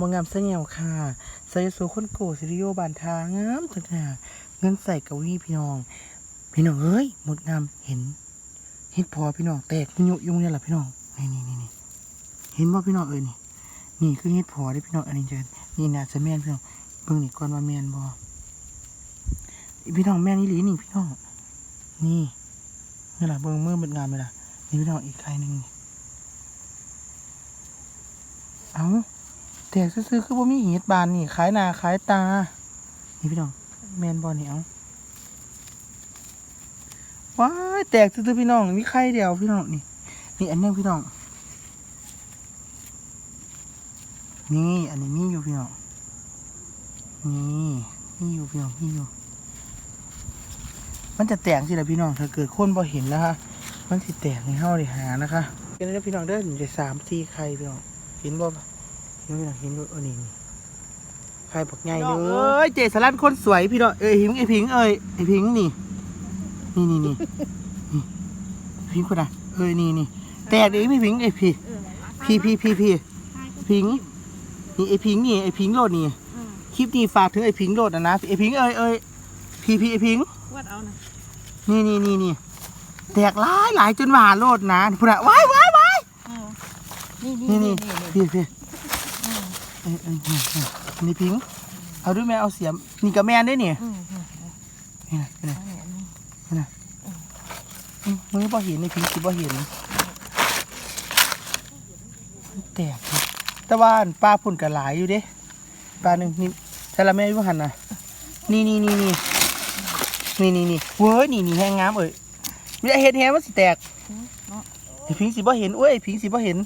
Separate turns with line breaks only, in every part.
บางามเสนียวค่ะใส่สูคนโกสิริโยบานทางามจังค่ะเงินใส่กวีพี่น้อง พี่น้องเอ้ยหมดงามเห็น เห็ดพอพี่น้องแตกยุยุ่งเนี่ยแหละพี่น้องนี่นี่นี่นี่เห็นว่าพี่น้องเอ้ยนี่นี่คือเห็ดพอได้พี่น้องอันนี้เจอนี่นาจะแม่นพี่น้องเบิ่งนี่ก่อนว่าแม่นบ่พี่น้องแม่นี่หลีนี่พี่น้องนี่นี่ล่ะเบิ่งเมื่อมันงามไหมล่ะนี่พี่น้องอีกใครหนึ่งเอา แต่ซื้อๆคือว่ามีเห็ดบานนี่ขายหนาขายตา นี่พี่น้องแมนบ่นี่เอาว้ายแตกซื้อๆพี่น้องมีไข่เดียวพี่น้องนี่ นี่อันนึงพี่น้องนี่อันนี้มีอยู่พี่น้องนี่มีอยู่พี่น้องมีอยู่ มันจะแตกสิละพี่น้องถ้าเกิดคนพอเห็นแล้วฮะมันสิแตกในเฮาเลยหานะคะเป็นแล้วพี่น้องเด้อหนึ่งจะสามสี่ไข่พี่น้องเห็นบ่ นไหมพี่น้องเห็นบ่เออนี่นี่ไข่บักใหญ่เลยเอ้ยเจสลันคนสวยพี่น้องเอ้ยหิงไอพิงเอ้ยไอพิงนี่นี่นี่นี่นี่พิงคนน่ะเอ้ยนี่นี่แตกดิพี่พิงไอพี่พี่พี่พี่พี่พิงนี่ไอพิงนี่ไอพิงโลดนี่คลิปนี้ฝากถึงไอพิงโลดนะนะไอพิงเอ้ยเอ้ยพี่พี่ไอพิง
วัดเอานะ
นี่นี่นี่นี่แตกหลายหลายจนหวาโลดนะพุ่นอะว้ายว้ายว้าย
นี่
นี่
นี่
นี่
นี่
พี่ อเอ้ยเอ้ยนี่นี่พิงเอาด้วยแม่เอาเสียมนี่กับแม่นด้วยนี่
อืมอืม
นี่นะนี่นะ
อันนี้อันนี้
อืมมึงพอเห็นในพิงค์คิดว่เห็นมันแตกนะแต่ว่าอันปลาพุ่นกับหลายอยู่เด้ปลาหนึ่งนี่แต่ละแม่อยู่หันนะนี่นี่นี่นี่นี่นี่นี่เว้ยนี่นี่แห้งงามเอ้ยมีแต่เห็ดแห้งมันสิแตกไอ้พิงสิบ่เห็นโอ้ยไอ้พิงสิบ่เห็น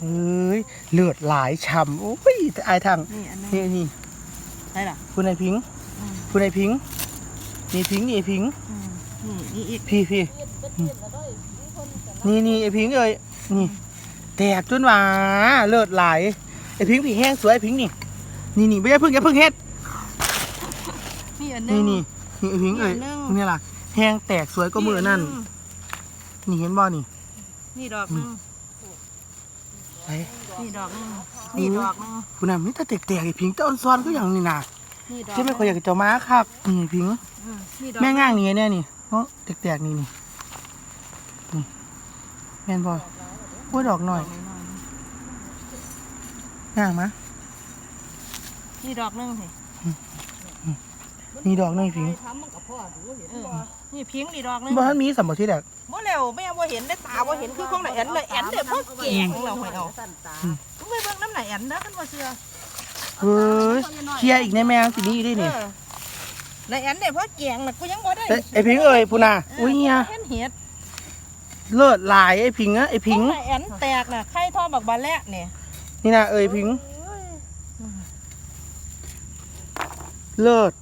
เอ้ยเลือดหลายช่ำโอ้ยแต่อายทาง
นี่อันนี้
นี่นี่
ได้ล่ะ
คุณไอ้พิง
อืม
คุณไอ้พิงนี่พิงนี่ไอ้พิง
อืมนี่นี่อีก
พี่พี่อืมนี่นี่ไอ้พิงเอ้ยนี่แตกจนว่าเลือดไหลายไอ้พิงผีแห้งสวยไอ้พิงนี่นี่นี่ไม่ใช่เพิ่งอย่าเพิ่งเฮ็ด
นี่อันนึ
นี่
ง
นี่นี่ไอ้พิงเอ้ย
นี่อันหนึ่ง
นี่ล่ะแห้งแตกสวยก็มือนั่นนี่เห็นบ่นี่
นี่ดอกหนึง
ไป
นี่ดอกหนึงนี่ดอกหนึง
คุณน่ะมิตรแตกๆไอ้พิงต้นซ้อนก็อย่างนี้น่ะ
นี่ดอก
เจ๊ไม่ค่อยอยากจะเจ้าม้าครับนี่ไอ้พิง
อืมนี่ดอก
แม่ง่างนี่เนี่ยนี่เนาะแตกๆนี่นี่นี่แม่นบ่ว่าดอกหน่อยง่างมะ
นี่ดอกหนึงสิ
นี่ดอกหนึงพิง
เออนี่พิงนี่ดอกหนึง
บ่ทันมีสมบัติที่แดก
บ่แล้วแม่บ่เห็นได้ตาบ่เห็นคือของไหนแอนเลยแอนเด้อพ่อแกงเราให้เอามึงไปเบิ่งน้ำไหนแอนเด้อคันบ่เชื่อ
เฮ้ยเคลียร์อีกในแมงสินี้ได้นี่
เออไหนแอนเด้อพ่อแกงน่ะกูยังบ่ได้
เอ้ยไอ้พิงเอ้ยพูน่ะอุ้ยเนี่ย
เห็นเห็ด
เลิศหลายไอ้พิงอะไอ้พิง
ของไหนแอนแตกน่ะไข่ทอบักบาแลกเนี่ย
นี่นะเอ้ยพิง เลิศ